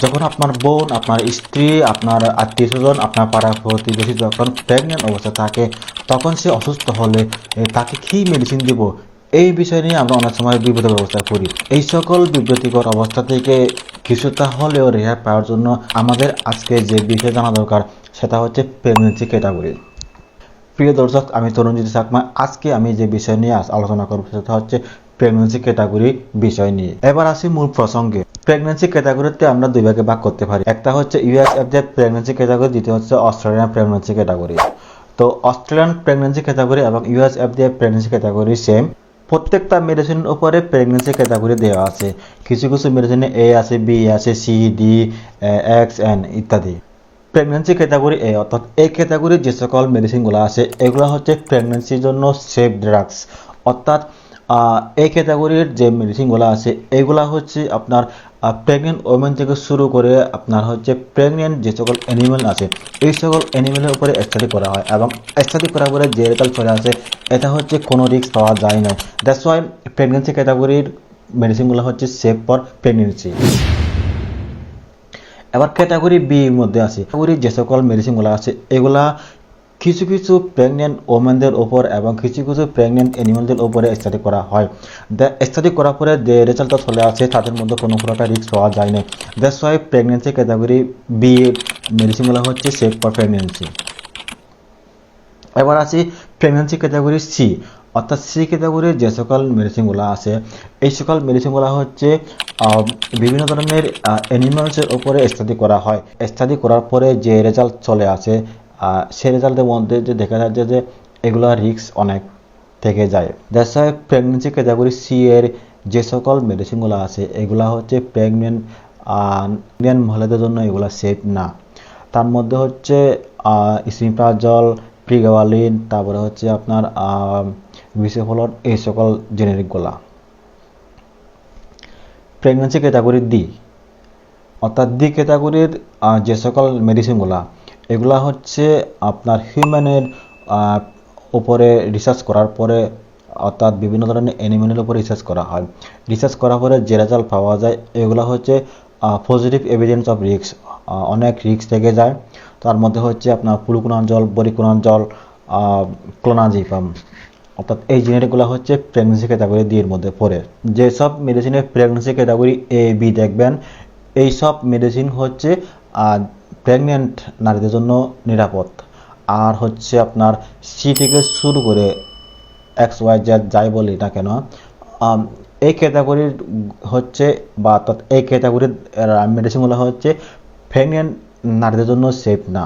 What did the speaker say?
যখন আপনার বোন, আপনার স্ত্রী, আপনার আত্মীয় স্বজন, আপনার পাড়া প্রতিবেশী যখন প্রেগনেন্ট অবস্থা থাকে, তখন সে অসুস্থ হলে তাকে কী মেডিসিন দিব? এই বিষয় নিয়ে আমরা অনেক সময় বিপদ ব্যবস্থা করি এই সকল বিব্রতিকর অবস্থা থেকে কিছুটা হলেও রেহাই পাওয়ার জন্য আমাদের আজকে যে বিষয় জানা দরকার, সেটা হচ্ছে প্রেগনেন্সি ক্যাটাগরি প্রিয় দর্শক, আমি তরুণজিৎ চাকমা। আজকে আমি যে বিষয় নিয়ে আলোচনা করব, সেটা হচ্ছে প্রেগনেন্সি ক্যাটাগরি বিষয় নিয়ে। এবার আসি মূল প্রসঙ্গে। প্রেগনেন্সি ক্যাটাগরিতে আমরা দুই ভাগে ভাগ করতে পারি। একটা হচ্ছে ইউএসএফজেড প্রেগনেন্সি ক্যাটাগরি দ্বিতীয় হচ্ছে অস্ট্রেলিয়ান প্রেগনেন্সি ক্যাটাগরি তো অস্ট্রেলিয়ান প্রেগনেন্সি ক্যাটাগরি এবং ইউএসএফজেড প্রেগনেন্সি ক্যাটাগরি সেম প্রত্যেকটা মেডিসিনের উপরে প্রেগনেন্সি ক্যাটাগরি দেওয়া আছে। কিছু কিছু মেডিসিনে এ আছে বি আছে সি ডি এক্স এন ইত্যাদি। প্রেগনেন্সি ক্যাটাগরি এ অর্থাৎ এই ক্যাটাগরির যে সকল মেডিসিনগুলো আছে, এগুলো হচ্ছে প্রেগনেন্সির জন্য সেফ ড্রাগস অর্থাৎ এই ক্যাটাগরির যে মেডিসিনগুলো আছে, এগুলা হচ্ছে আপনার প্রেগনেন্ট ওমেন থেকে শুরু করে আপনার হচ্ছে প্রেগনেন্ট যে সকল অ্যানিমেল আছে, এই সকল অ্যানিমেলের উপরে স্টাডি করা হয় এবং স্টাডি করার পরে যে রেজাল্ট চলে আসে, এটা হচ্ছে কোনো রিস্ক পাওয়া যায় না। দ্যাটস ওয়াই প্রেগনেন্সি ক্যাটাগরির মেডিসিনগুলো হচ্ছে সেফ ফর প্রেগনেন্সি এবার ক্যাটাগরি বি এর মধ্যে আছে। ক্যাটাগরি যে সকল মেডিসিনগুলো আছে, এগুলা কিছু কিছু প্রেগনেন্ট ওমেনদের ওপর এবং কিছু কিছু প্রেগনেন্ট অ্যানিমালদের উপরে স্টাডি করা হয়। স্টাডি করার পরে যে রেজাল্টটা চলে আসে, তাদের মধ্যে কোনো প্রকার রিস্ক পাওয়া যায় না। That's why pregnancy category B মেডিসিনগুলো হচ্ছে সেফ ফর প্রেগনেন্সি এবার আসি প্রেগনেন্সি ক্যাটাগরি সি অর্থাৎ সি ক্যাটাগরির যে সকল মেডিসিনগুলো আছে, এই সকল মেডিসিনগুলো হচ্ছে বিভিন্ন ধরনের অ্যানিমালসের উপরে স্টাডি করা হয়। স্টাডি করার পরে যে রেজাল্ট চলে আসে সেই রেজাল্টের মধ্যে যে দেখা যাচ্ছে যে এগুলো রিস্ক অনেক থেকে যায়। ওয়াই প্রেগনেন্সি ক্যাটাগরি সি এর যে সকল মেডিসিনগুলো আছে, এগুলা হচ্ছে প্রেগনেন্ট প্রেগনেন্ট মহিলাদের জন্য এগুলা সেফ না। তার মধ্যে হচ্ছে স্নিপ্রাজল প্রিগাওয়ালিন তারপরে হচ্ছে আপনার বিসেফলন, এই সকল জেনেরিকগুলা প্রেগনেন্সি ক্যাটাগরি ডি অর্থাৎ ডি ক্যাটাগরির যে সকল মেডিসিনগুলা এগুলা হচ্ছে আপনার হিউম্যানের উপরে রিসার্চ করার পরে অর্থাৎ বিভিন্ন ধরনের অ্যানিমেলের উপরে রিসার্চ করা হয়। রিসার্চ করার পরে যে রেজাল্ট পাওয়া যায়, এগুলো হচ্ছে পজিটিভ এভিডেন্স অফ রিক্স অনেক রিক্স থেকে যায়। তার মধ্যে হচ্ছে আপনার পুলুকুনাঞ্জল বরিকুনাঞ্জল ক্লোনাজিপাম অর্থাৎ এই জেনেরিকগুলো হচ্ছে প্রেগনেন্সি ক্যাটাগরি ডি এর মধ্যে পড়ে। যেসব মেডিসিনের প্রেগনেন্সি ক্যাটাগরি এ বি দেখবেন, এই সব মেডিসিন হচ্ছে প্রেগনেন্ট নারীদের জন্য নিরাপদ। আর হচ্ছে আপনার সি থেকে শুরু করে এক্স ওয়াই জেড যাই বলি না কেন এই ক্যাটাগরির হচ্ছে বা এই ক্যাটাগরির মেডিসিনগুলো হচ্ছে প্রেগনেন্ট নারীদের জন্য সেফ না।